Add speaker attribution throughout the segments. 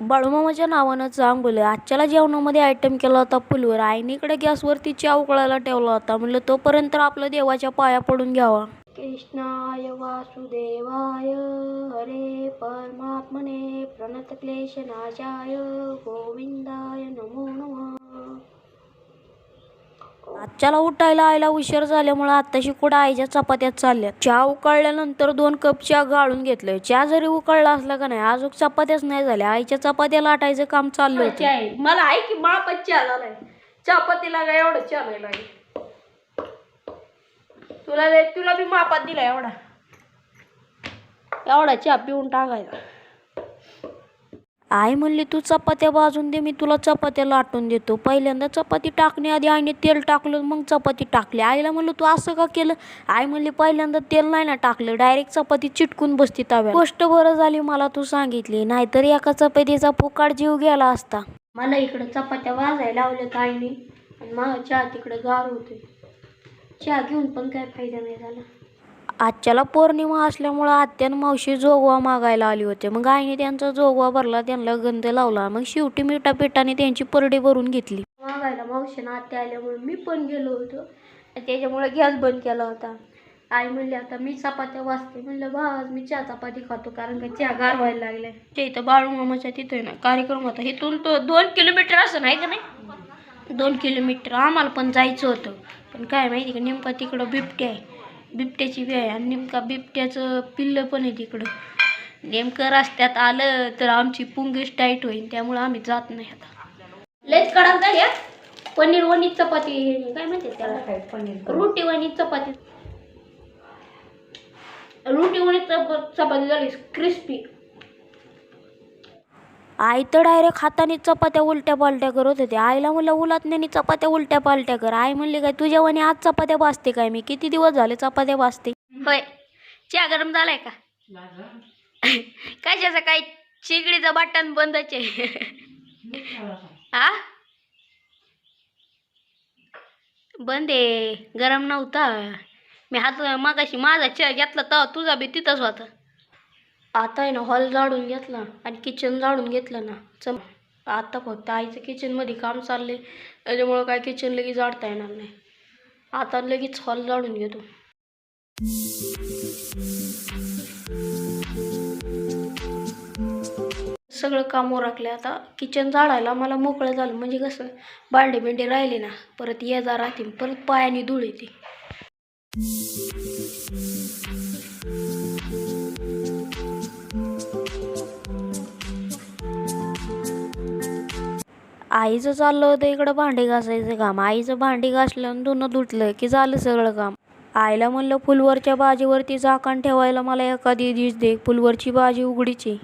Speaker 1: बाळूमामाच्या नावानं चांगलं आजच्याला जेवणामध्ये आयटम केला होता फुलवर आईने इकडे गॅसवरती चहा उकळायला ठेवला होता. म्हणलं तोपर्यंत आपलं देवाच्या पाया पडून घ्यावा. कृष्णाय वासुदेवाय हरे परमात्मने प्रणत क्लेशनाशाय गोविंदाय नमो नमः. आजच्याला उठायला आईला उशीर झाल्यामुळे आत्ताशी कुठं आईच्या चपात्यात चालल्या चहा उकळल्यानंतर दोन कप चहा गाळून घेतलं चहा जरी उकळला असला का नाही अजून चपात्याच नाही झाल्या. आईच्या चपात्या लाटायचं काम चाललं होतं.
Speaker 2: मला आहे की मापात चहा झालाय. चहापत्तीला काय एवढं चहा नाही लागेल तुला तुला बी मापात दिला एवढा. एवढा चहा पिऊन टाकायचा.
Speaker 1: आई म्हणली तू चपात्या भाजून दे मी तुला चपात्या लाटून देतो. पहिल्यांदा चपाती टाकण्याआधी आईने तेल टाकलं मग चपाती टाकली. आईला म्हणलं तू असं का केलं? आई म्हणली पहिल्यांदा तेल नाही ना टाकलं डायरेक्ट चपाती चिटकून बसती तव्यात गोष्ट बरं झाली मला तू सांगितली नाहीतर एका चपातीचा पोकाड जीव गेला असता.
Speaker 2: मला इकडं चपात्या वाजायला लावल्या आईने आणि मला चहा तिकडे गार होते चहा घेऊन पण काय फायदा नाही झाला.
Speaker 1: आजच्याला पौर्णिमा असल्यामुळं आत्यानं मावशी जोगवा मागायला आली होते. मग आईने त्यांचा जोगवा भरला त्यांना गंध लावला. मग शेवटी मिठा पिठाने त्यांची परडी भरून घेतली.
Speaker 2: मागायला मावशीनं आत्या आल्यामुळे मी पण गेलो होतो. त्याच्यामुळे गॅस बंद केला होता. आई म्हणली आता मी चपात्या वाचते. म्हणलं बा आज मी चहा चपाती खातो कारण का चहा गार व्हायला लागलाय. ते इथं बाळूमामाच्या तिथं तिथे ना कार्यक्रम होता. इथून तो दोन किलोमीटर असं नाही का नाही? दोन किलोमीटर आम्हाला पण जायचं होतं. पण काय माहिती का नेमका तिकडं बिबटे आहे. बिबट्याची बी आहे. आणि नेमका बिबट्याचं पिल्लं पण आहे तिकडं. नेमकं रस्त्यात आलं तर आमची पुंगीच टाईट होईल त्यामुळं आम्ही जात नाही आता. लयच कडक झाल्या पनीर वणी चपाती हे काय म्हणते त्याला? पनीर रोटी वणी चपाती. रोटी वणी चप- चपाती झाली. क्रिस्पी
Speaker 1: आई तर डायरेक्ट हाताने चपात्या उलट्या पालट्या करत होते. आईला म्हणलं उलातण्याने चपात्या उलट्या पालट्या कर. आई म्हणली काय तुझ्या वाणी आज चपात्या भाजते काय मी? किती दिवस झाले चपात्या भाजते?
Speaker 2: होय. चहा गरम झालाय का? कशाचं काय? चिगडीचं बटन बंदच आहे. हा बंद आहे. गरम नव्हता. मी हात मागाशी माझा चहा घेतला तेव्हा तुझा बी तिथंच होता. आता आहे ना हॉल जाडून घेतला आणि किचन जाडून घेतलं ना चम आता फक्त आईचं किचनमध्ये काम चाललंय. त्याच्यामुळं काय किचन लगेच जाडता येणार नाही. आता लगेच हॉल जाडून घेतो. सगळं काम ओरखले आता. किचन जाडायला मला मोकळं झालं. म्हणजे कसं भांडे बिंडे राहिले ना परत ये जा राहतील परत पायाने धूळ येते.
Speaker 1: आईचं चाललं होतं इकडं भांडी घासायचं काम. आईचं भांडी घासलं धुणं धुतलं की झालं सगळं काम. आईला म्हणलं फुलवरच्या भाजीवरती झाकण ठेवायला मला एखादी डिश दे. फुलवरची भाजी उघडीची.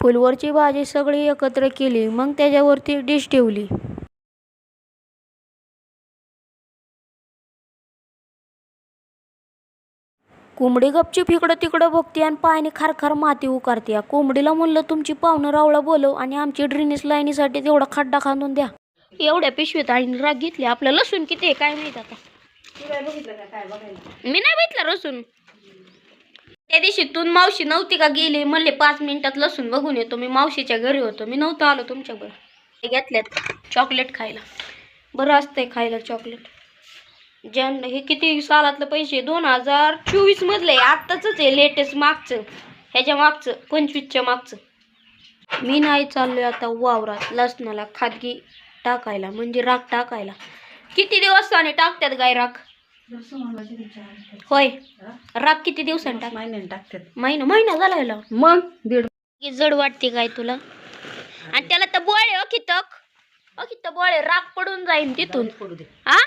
Speaker 1: फुलवरची भाजी सगळी एकत्र केली. मग त्याच्यावरती डिश ठेवली. कोंबडी गपचूप इकडं तिकडं बघते आणि पायाने खारखार माती उकारते. कोंबडीला म्हणलं तुमची पाहुणं रावळा बोलव आणि आमची ड्रेनेज लाईनीसाठी तेवढा खड्डा खांदून द्या.
Speaker 2: एवढ्या पिशवीत आईने राग घेतली. आपलं लसूण किती आहे काय माहीत आता? मी नाही बघितलं लसूण त्या दिवशी तू मावशी नव्हती का गेली? म्हणले पाच मिनिटात लसूण बघून येतो. मी मावशीच्या घरी होतो. मी नव्हतं आलो तुमच्याकडं हे घेतल्यात. चॉकलेट खायला. बरं असतंय खायला चॉकलेट. जन हे किती सालातलं पैसे? दोन हजार चोवीस मधलं आहे. आत्ताच आहे लेटेस्ट मागचं. ह्याच्या मागचं पंचवीसच्या मागचं. मी नाही चाललोय आता वावरात. लसणाला खादगी टाकायला म्हणजे राख टाकायला. किती दिवसाने टाकतात गाय राख? होय. राख किती दिवसांनी टाक
Speaker 3: महिन्याने टाकतात
Speaker 2: महिना महिना झाला ह्याला
Speaker 3: मग? दीड
Speaker 2: की जड वाटते काय तुला. आणि त्याला तर बोळे अखितक अखित बोळे राख पडून जाईन तिथून. हा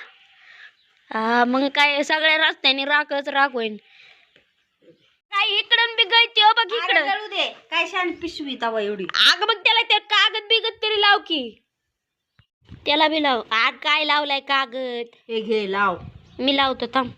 Speaker 2: हा मग काय सगळ्या रस्त्याने राखच राख होईन. काय इकडून बी गळती हो बघ इकडं.
Speaker 3: दे. काय शान पिशवी तवा एवढी.
Speaker 2: आग बघ त्याला ते कागद बिगत तरी लाव की. त्याला बी लाव. आग काय लावलाय कागद?
Speaker 3: हे घे लाव.
Speaker 2: मी लावतो थांब.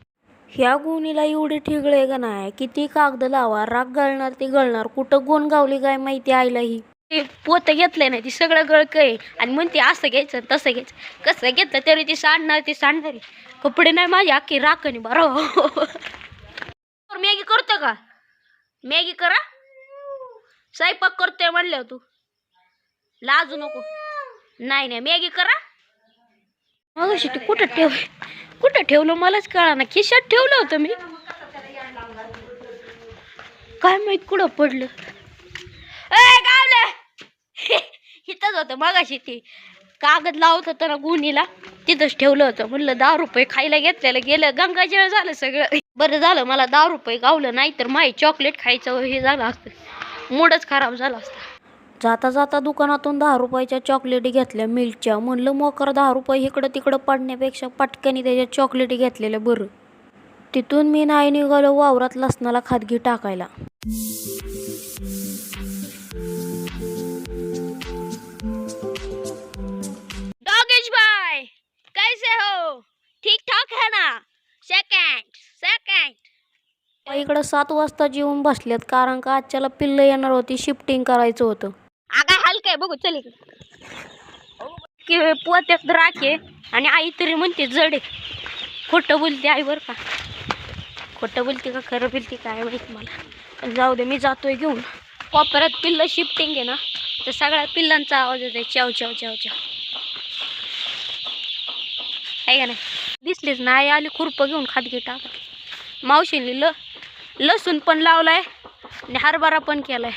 Speaker 1: ह्या गुणीला एवढी ठिगळे का नाही? किती कागद लावा राग गळणार ते गळणार. कुठं गुण गावली काय माहिती आईला ही?
Speaker 2: ते पोत घेतलंय ना ती सगळं गळक आहे आणि म्हणते असं घ्यायचं तसं घ्यायचं. कसं घेतलं तरी ती सांडणार ती सांडणार. कपडे नाही माझी अख्खी राखणी बरं. मॅगी करतो का? मॅगी करा. स्वयंपाक करतोय म्हणलं तू.
Speaker 1: लाजू नको. नाही नाही मॅगी करा. मग ते कुठं ठेव कुठं ठेवलं मलाच कळा ना खिशात ठेवलं होतं मी. काय माहीत कुठं पडलं. ए गावलं. इथंच होतं मगाशी ते. कागद लावत होतं ना गुन्हीला तिथंच ठेवलं होतं. म्हणलं दहा रुपये खायला घेतलेलं गेलं गंगाजळ झालं सगळं. बरं झालं मला दहा रुपये गावलं नाही तर माही चॉकलेट खायचं हे झालं असतं. मूडच खराब झाला असता.
Speaker 2: जाता जाता दुकानातून दहा रुपयाच्या चॉकलेटी घेतल्या मिल्कच्या. म्हणलं मोकर दहा रुपये इकडं तिकडं पडण्यापेक्षा पटकनी त्याच्या चॉकलेटी घेतलेल्या बरं. तिथून मी नाही निघालो वावरात लसणाला खादगी टाकायला. इकडं सात वाजता जेवून बसल्यात कारण का आजच्याला पिल्लं येणार होती शिफ्टिंग करायचं होतं.
Speaker 1: आगा हलकं बघू चल इकडे. की पोत्यात राखे आणि आई तरी म्हणते जड खोटं बोलते आई बरं का. खोटं बोलते का खरं बोलते काय माहीत मला. जाऊ दे मी जातोय घेऊन. कोपऱ्यात पिल्लं शिफ्टिंग आहे ना तर सगळ्या पिल्लांचा आवाज येतोय चाव चाव चाव चाव. आहे का नाही? दिसलीच ना आई आली खुरपं घेऊन खात घे टाका मावशीने ल लसूण पण लावलाय आणि हरभरा पण केलाय.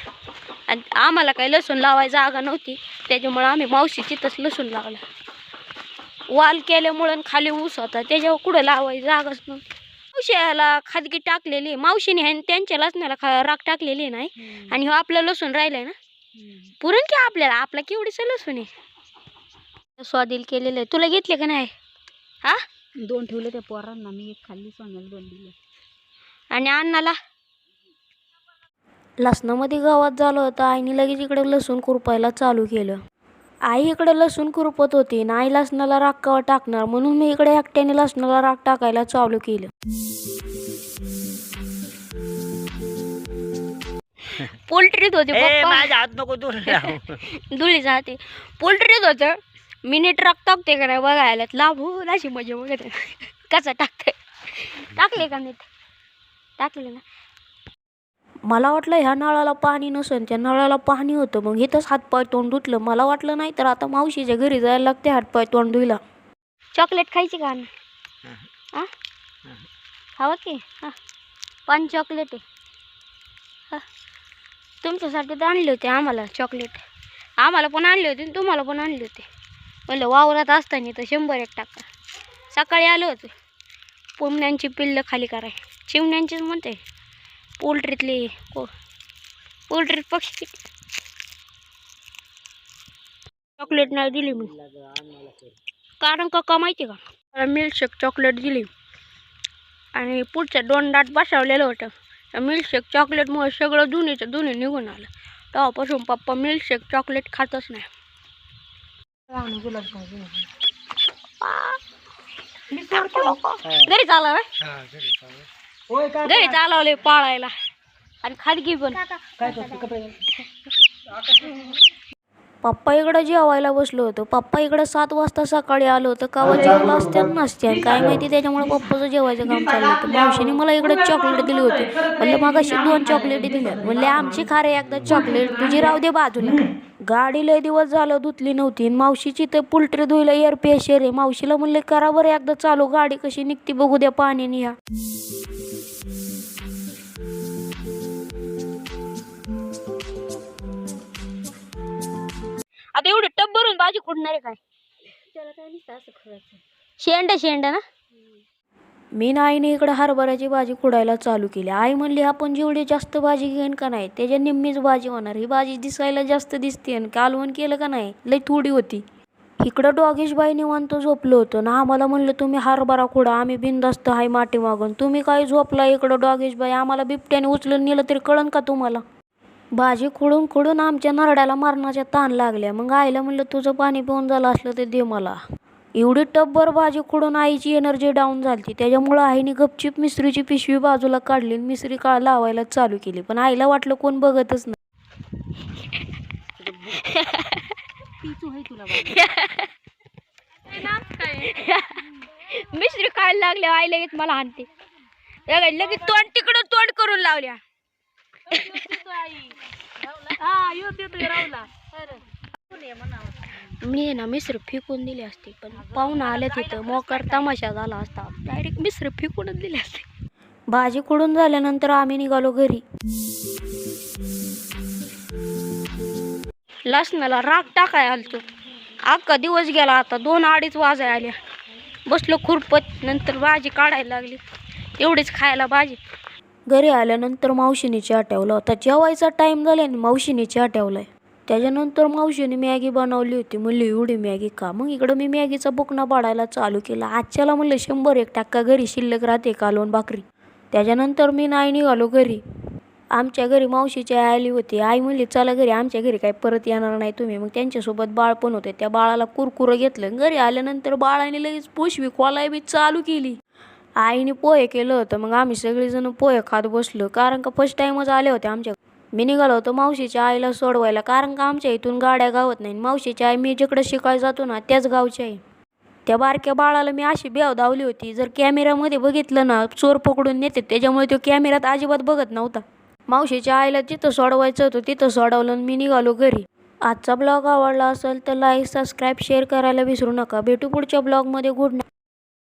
Speaker 1: आणि आम्हाला काही लसूण लावायची जागा नव्हती. त्याच्यामुळं आम्ही मावशी तिथंच लसूण लावला. वाल केल्यामुळं खाली ऊस होता. त्याच्यावर कुठं लावायची जागाच नव्हती. मावशीला खादगी टाकलेली. मावशीने ह्याने त्यांच्या लसणाला खा राख टाकलेली नाही. आणि ह्यो आपलं लसूण राहिलंय ना? पुरण की आपल्याला? आपला केवढीच लसूण आहे. स्वादिल केलेलं आहे. तुला घेतले का नाही? हा?
Speaker 3: दोन ठेवले त्या पोरांना मी एक खाल्ली सोन्याला दोन दिले.
Speaker 1: आणि अण्णाला?
Speaker 2: लसणामध्ये गावात झालं होतं आईने लगेच इकडे लसूण खुरपायला चालू केलं. आई इकडे लसूण खुरपत होती आणि आई लसणाला राख टाकणार म्हणून मी इकडे एकट्याने लसणाला राख टाकायला चालू केलं.
Speaker 1: पोल्ट्रीत होते पप्पा.
Speaker 4: माझ्या हात नको दूर.
Speaker 1: धुळी जाते पोल्ट्रीत होतं. मिनिट राख टाकते का नाही बघायला? लाभू अशी मजा बघत आहे. कसा टाकते टाकले का नीट? टाकले ना.
Speaker 2: मला वाटलं ह्या नळाला पाणी नसन त्या नळाला पाणी होतं. मग इथंच हातपाय तोंड धुतलं. मला वाटलं नाही तर आता मावशीच्या घरी जायला लागते हातपाय तोंड धुईला
Speaker 1: चॉकलेट खायची का ना हा. खावा की? हा. पाच चॉकलेट आहे. हा. तुमच्यासाठी तर आणले होते आम्हाला चॉकलेट. आम्हाला पण आणले होते आणि तुम्हाला पण आणले होते. म्हणलं वावरात असताना तर शंभर एक टाका. सकाळी आलो होतो. पुमण्यांची पिल्लं खाली कराय. चिमण्यांचीच म्हणते. पोल्ट्रीतले को पोल्ट्रीत पक्षी. चॉकलेट नाही दिली मी. कारण का का माहिती का? मला मिल्कशेक चॉकलेट दिली. आणि पुढचं दोन दात बसवलेलं होतं. मिल्कशेक चॉकलेटमुळे सगळं दुनीचं दुनी निघून आलं. तेव्हापासून पप्पा मिल्कशेक चॉकलेट खातच नाही. घरी चालव घरी चालवले पाळायला. आणि खाडगी पण.
Speaker 2: पप्पा इकडं जेवायला बसलो होतो. पप्पा इकडं सात वाजता सकाळी आलो होतं. कावा जेवलं असत्यात नसत्यात काय माहिती त्याच्यामुळे पप्पाचं जेवायचं काम चाललं होतं. मावशीने मला इकडं चॉकलेट दिली होती. म्हणलं मग अशी दोन चॉकलेट दिल्या. म्हणले आमची खारे एकदा चॉकलेट तुझी राहू दे बाजूला. गाडी लय दिवस झालं धुतली नव्हती. आणि मावशीची तर पुलट्री धुईला एअर पेशर आहे. मावशीला म्हणले करा बरं एकदा चालू. गाडी कशी निघती बघू द्या पाण्याने ह्या
Speaker 1: भरून भाजी खुडणार आहे काय शेंड शेंड ना?
Speaker 2: मी आणि आईने इकडं हरभऱ्याची भाजी खुडायला चालू केली. आई म्हणली आपण जेवढी जास्त भाजी घेईन का नाही त्याच्या निम्मीच भाजी होणार. ही भाजी दिसायला जास्त दिसते आणि कालवण केलं का नाही लई थोडी होती. इकडं डॉगेशबाई निवांत झोपलं होतं. ना आम्हाला म्हणलं तुम्ही हरभरा खुडा आम्ही बिंदास्त हाय माटी मागून. तुम्ही काय झोपला इकडं डॉगेशबाई आम्हाला बिबट्याने उचलून नेलं तरी कळन का तुम्हाला? भाजी खुडून खुडून आमच्या नरड्याला मारण्याच्या ताण लागल्या मग आईला म्हणलं तुझं पाणी पिऊन झालं असलं ते दे मला. एवढी टब्बर भाजी खुडून आईची एनर्जी डाऊन झाली त्याच्यामुळं आईने गपचीप मिसरीची पिशवी बाजूला काढली आणि मिसरी काळ लावायला चालू केली. पण आईला वाटलं कोण बघतच नाही.
Speaker 1: मिस्त्री खायला लागल्या आई लगेच मला आणते लगेच तोंड तिकडं तोंड करून लावल्या. मी ना मिसर फेकून दिली असते पण पाहुणा आले तिथं मोकार तमाशा झाला असता. डायरेक्ट मिसर फेकूनच दिली असते.
Speaker 2: भाजी कुडून झाल्यानंतर आम्ही निघालो घरी.
Speaker 1: लसणाला राग टाकाय आलतो. अख्खा दिवस गेला आता दोन अडीच वाजाय आल्या. बसलो खुरपत नंतर भाजी काढायला लागली. एवढीच खायला भाजी.
Speaker 2: घरी आल्यानंतर मावशीने चहा ठेवला होता. जेवायचा टाईम झाला आणि मावशीने चहा आहे त्याच्यानंतर मावशीने मॅगी बनवली होती. म्हणली एवढी मॅगी का? मग इकडं मी मॅगीचा बुकना पाडायला चालू केला. आजच्याला म्हणलं शंभर एक टक्का घरी शिल्लक राहते कालवण भाकरी? त्याच्यानंतर मी नाही निघालो घरी. आमच्या घरी मावशीची आई आली होती. आई म्हणली चला घरी आमच्या घरी काही परत येणार नाही तुम्ही. मग त्यांच्यासोबत बाळ पण होते. त्या बाळाला कुरकुरं घेतलं. घरी आल्यानंतर बाळाने लगेच पोशवी खोलाय बी चालू केली. आईने पोहे केलं होतं मग आम्ही सगळेजण पोहे खात बसलो. कारण का फर्स्ट टाईमच आले होते आमच्या मी निघालो होतो मावशीच्या आईला सोडवायला. कारण का आमच्या इथून गाड्या गावत नाही मावशीची आई मी जिकडे शिकायला जातो ना त्याच गावची आहे. त्या बारक्या बाळाला मी अशी बेव धावली होती. जर कॅमेऱ्यामध्ये बघितलं ना चोर पकडून नेते त्याच्यामुळे तो कॅमेऱ्यात अजिबात बघत नव्हता. मावशीच्या आईला जिथं सोडवायचं होतं तिथं सोडवलं आणि मी निघालो घरी. आजचा ब्लॉग आवडला असेल तर लाईक सबस्क्राईब शेअर करायला विसरू नका. भेटू पुढच्या ब्लॉगमध्ये गुड नाईट